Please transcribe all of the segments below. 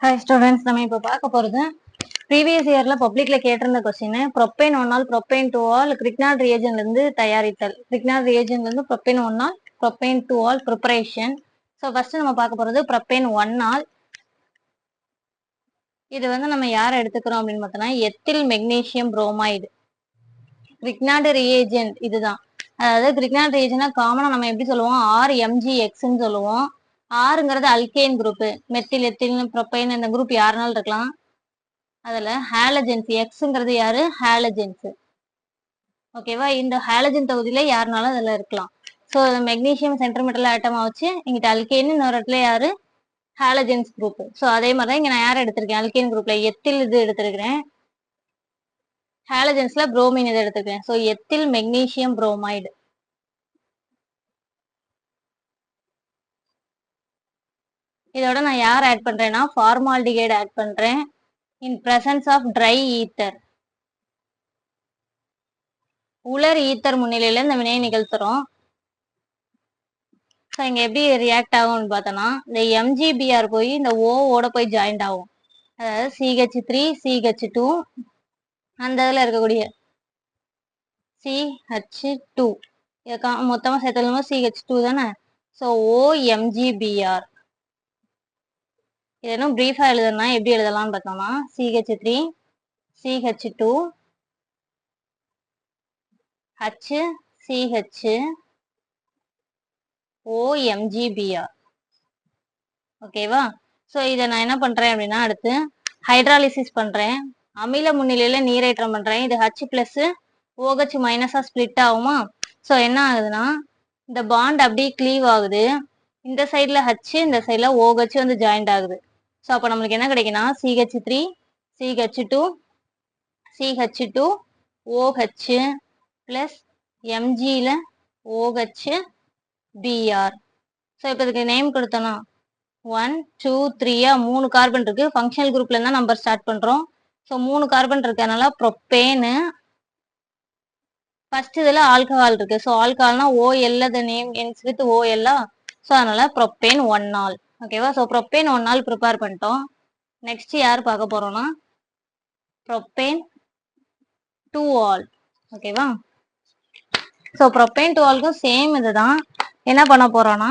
Hi students நம்ம இப்போ பார்க்க போகிறது ப்ரீவியஸ் இயரில் பப்ளிக்கில் கேட்டிருந்த question propane one ol propane two ol Grignard ரியேஜன்லேருந்து தயாரித்தல். Grignard ரியேஜன்லேருந்து propane one ol propane two ol preparation so first நம்ம பார்க்க போகிறது ப்ரொப்பைன் ஒன் ஆல் இது வந்து நம்ம யாரை எடுத்துக்கிறோம் அப்படின்னு பார்த்தோன்னா ethyl magnesium bromide Grignard reagent இதுதான். அதாவது கிரிக்னாட் ரியேஜனா காமனாக நம்ம எப்படி சொல்லுவோம்? ஆர் எம்ஜி எக்ஸ்ன்னு சொல்லுவோம். ஆறுங்கிறது alkane group methyl ethyl propane இந்த குரூப் யாருனாலும் இருக்கலாம். அதில் ஹேலஜென்ஸ் எக்ஸுங்கிறது யாரு? ஹேலஜென்ஸ் ஓகேவா இந்த ஹேலஜன் தொகுதியில யாருனாலும் அதில் இருக்கலாம். ஸோ மெக்னீஷியம் சென்டர்மீட்டரில் ஆட்டமாக வச்சு இங்கிட்ட அல்கேன் இன்னொரு இடத்துல யாரு? ஹேலஜென்ஸ் குரூப் ஸோ அதே மாதிரி தான் இங்கே நான் யார் எடுத்திருக்கேன்? அல்கேன் குரூப்ல எத்தில் இது எடுத்திருக்கிறேன். ஹேலஜென்ஸ்ல புரோமின் இது எடுத்துக்கிறேன் ஸோ எத்தில் மெக்னீஷியம் புரோமைடு இதோட நான் யார் ஆட் பண்றேன்னா ஃபார்மால்டிகைடு ஆட் பண்றேன். In presence of dry ether உலர் ஈத்தர் முன்னிலையில இந்த வினையை நிகழ்த்துறோம். ஸோ இங்கே எப்படி ரியாக்ட் ஆகும்னு பார்த்தோன்னா இந்த எம்ஜிபிஆர் போய் இந்த ஓவோட போய் ஜாயிண்ட் ஆகும். அதாவது சிஹெச் த்ரீ சிஹெச் டூ அந்த இதில் இருக்கக்கூடிய சிஹெச் டூ இதை மொத்தமாக சேர்த்தலும் சிஹெச் டூ தானே? So O M G B R இது இன்னும் ப்ரீஃபாக எழுதணும்னா எப்படி எழுதலாம்னு பார்த்தோம்னா C H three C H two H C H O M G B R ஓகேவா ஸோ இதை நான் என்ன பண்ணுறேன் அப்படின்னா அடுத்து ஹைட்ராலிசிஸ் பண்ணுறேன் அமில முன்னிலையில் நீரேற்றம் பண்ணுறேன் இது ஹச் ப்ளஸ்ஸு ஓஹெச் மைனஸாக ஸ்ப்ளிட் ஆகுமா? ஸோ என்ன ஆகுதுன்னா இந்த பாண்ட் அப்படியே க்ளீவ் ஆகுது. இந்த சைடில் ஹச் இந்த சைடில் ஓஹெச் வந்து ஜாயிண்ட் ஆகுது. ஸோ அப்போ நம்மளுக்கு என்ன கிடைக்குன்னா C H three C H two C H two O H plus எம்ஜியில் O H B R so இப்போ இதுக்கு நேம் கொடுத்தோன்னா ஒன் டூ த்ரீயா மூணு கார்பன் இருக்குது ஃபங்க்ஷனல் குரூப்ல தான் நம்பர் ஸ்டார்ட் பண்ணுறோம் ஸோ மூணு கார்பன் இருக்கிறதுனால ப்ரொப்பேனு ஃபர்ஸ்ட் இதில் ஆல்கஹால் இருக்குது ஸோ ஆல்கஹால்னா ஓஎல்ல த நேம் என்ஸ் வித் ஓஎல்லா ஸோ அதனால ப்ரொப்பேன் ஒன் நாள் ஓகேவா so propane one ol prepare பண்ணிட்டோம். நெக்ஸ்ட் யார் பார்க்க போகிறோன்னா ப்ரொப்பேன் டூ ஆல் ஓகேவா ஸோ ப்ரொப்பேன் டூ ஆல்க்கும் சேம் இதுதான். என்ன பண்ண போகிறோன்னா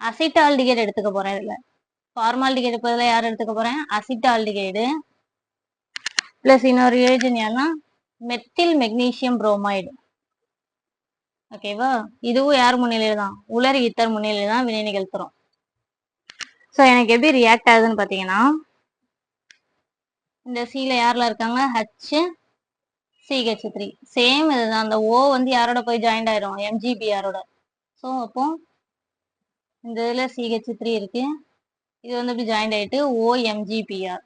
அசிட்டால்டிகேட் எடுத்துக்க போகிறேன் இதில். ஃபார்மால்டிகைடு பதில் யார் எடுத்துக்க போகிறேன் அசிட்டால்டிகேடு ப்ளஸ் இன்னொரு ரியோஜன் யாருன்னா மெத்தில் மெக்னீசியம் புரோமைடு ஓகேவா இதுவும் யார் முன்னிலையில் தான் உலர் ஈத்தர் முன்னிலையில் தான் வினை நிகழ்த்துறோம் ஸோ எனக்கு எப்படி ரியாக்ட் ஆகுதுன்னு பார்த்தீங்கன்னா இந்த சியில் யாரில் இருக்காங்க? ஹச் சிஹெச் த்ரீ சேம் இதுதான். அந்த ஓ வந்து யாரோட போய் ஜாயிண்ட் ஆயிரும்? எம்ஜிபிஆரோட ஸோ அப்போ இந்த இதில் சிஹெச் த்ரீ இருக்கு. இது வந்து இப்படி ஜாயிண்ட் ஆயிட்டு ஓஎம்ஜிபிஆர்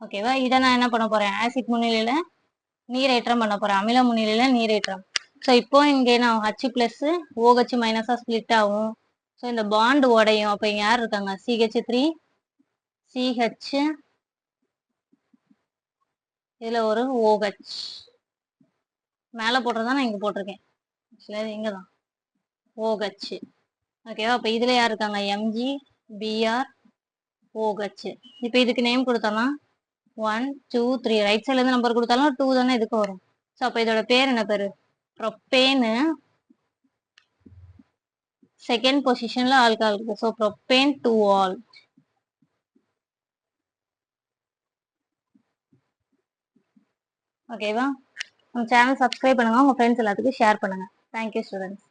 ஓகேவா இதை நான் என்ன பண்ண போறேன்? ஆசிட் முன்னிலையில நீரேற்றம் பண்ண போறேன். அமில முன்னிலையில நீரேற்றம் ஸோ இப்போ இங்கே நான் ஹச் பிளஸ் ஓஹெச் மைனஸாக ஸ்பிளிட் ஆகும். ஸோ இந்த பாண்ட் உடையும். அப்போ இங்கே யார் இருக்காங்க? சிஹெச் த்ரீ சிஹெச் இதில் ஒரு ஓஹெச் மேலே போடுறதா நான் இங்கே போட்டிருக்கேன். ஆக்சுவலாக இங்கே தான் ஓஹெச் ஓகேவா அப்போ இதில் யார் இருக்காங்க? எம்ஜி பிஆர் ஓஹெச் இப்போ இதுக்கு நேம் கொடுத்தோம்னா ஒன் டூ த்ரீ ரைட் சைட்லேருந்து நம்பர் கொடுத்தாலும் டூ தானே இதுக்கு வரும். ஸோ அப்போ இதோட பேர் என்ன பேர்? ப்ரொப்பேனு செகண்ட் பொசிஷன்ல ஆல்கால் இருக்கு. ஸோ ப்ரொப்பேன் டூ ஆல் ஓகேவா நம்ம சேனல் சப்ஸ்கிரைப் பண்ணுங்க. உங்கள் ஃப்ரெண்ட்ஸ் எல்லாத்துக்கும் ஷேர் பண்ணுங்க. Thank you students